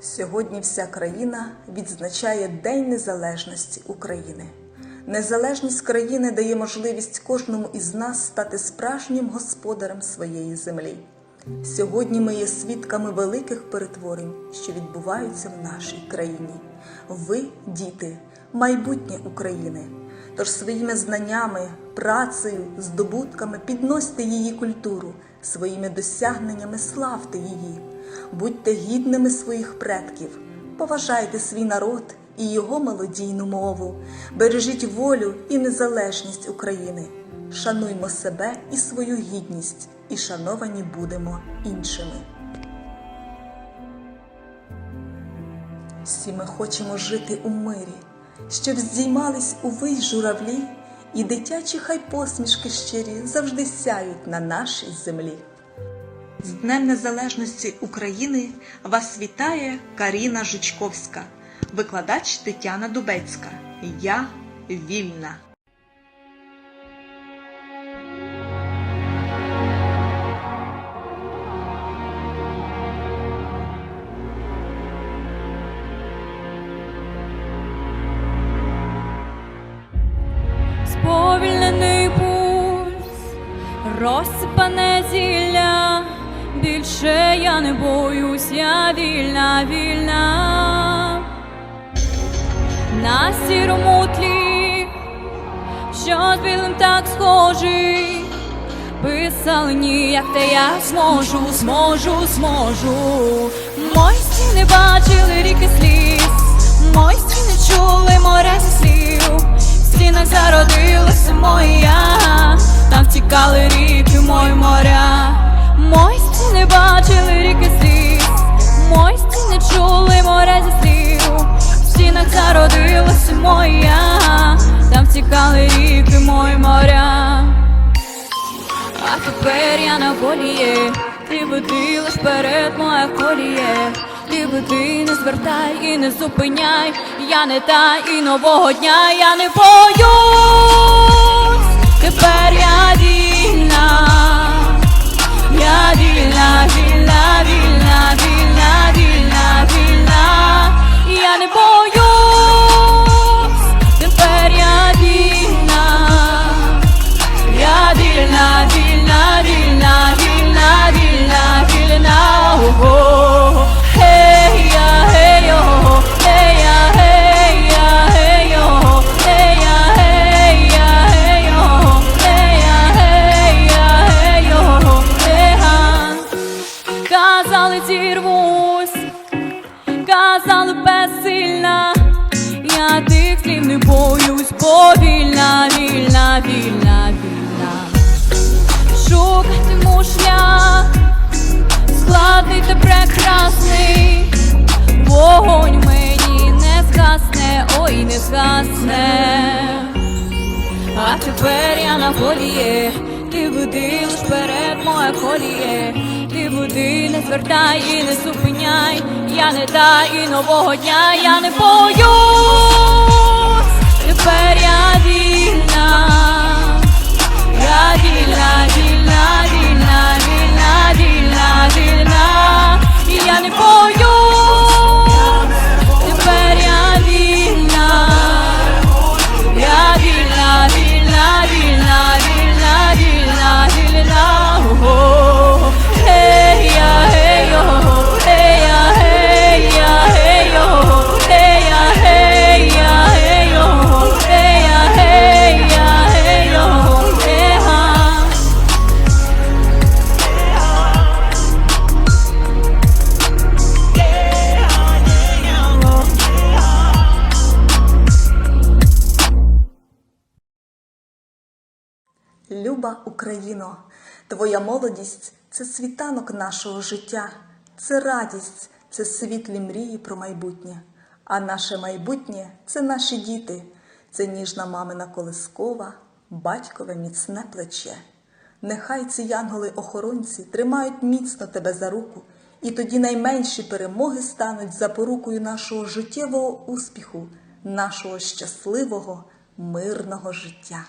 Сьогодні вся країна відзначає День Незалежності України. Незалежність країни дає можливість кожному із нас стати справжнім господарем своєї землі. Сьогодні ми є свідками великих перетворень, що відбуваються в нашій країні. Ви, діти, майбутнє України. Тож своїми знаннями, працею, здобутками підносьте її культуру, своїми досягненнями славте її. Будьте гідними своїх предків, поважайте свій народ і його мелодійну мову, бережіть волю і незалежність України, шануймо себе і свою гідність, і шановані будемо іншими. Всі ми хочемо жити у мирі, щоб здіймались увесь журавлі, і дитячі хай посмішки щирі завжди сяють на нашій землі. З Днем Незалежності України вас вітає Каріна Жучковська, викладач Тетяна Дубецька. Я вільна. Розсипане зілля, більше я не боюсь, я вільна, вільна. На сірому тлі, що з білим так схожий, писали ніяк, та я зможу, зможу, зможу. Мої стіни бачили ріки сліз, мої стіни чули море зі слів. В стінах зародилася моя, там втікали ріки, мої моря. Мої стіни бачили ріки сліз, мої стіни чули море зі слів. В стінах зародилася моя, там втікали ріки, мої моря. А тепер я на волі ти веди лиш вперед моя коліє. Ти веди, не звертай і не зупиняй, я не та і нового дня я не боюсь, Казали зірвусь, казали безсильна, я тих слів не боюсь, бо вільна, вільна, вільна, вільна. Шукатиму шлях, складний та прекрасний, вогонь мені не згасне, ой, не згасне. А тепер я на волі ти веди лиш вперед моє коліє, ти веди, не звертай і не зупиняй, я не та і нового дня, я не боюсь, тепер я вільна, Люба Україно, твоя молодість це світанок нашого життя, це радість, це світлі мрії про майбутнє. А наше майбутнє це наші діти, це ніжна мамина колискова, батькове міцне плече. Нехай ці янголи-охоронці тримають міцно тебе за руку, і тоді найменші перемоги стануть запорукою нашого життєвого успіху, нашого щасливого, мирного життя.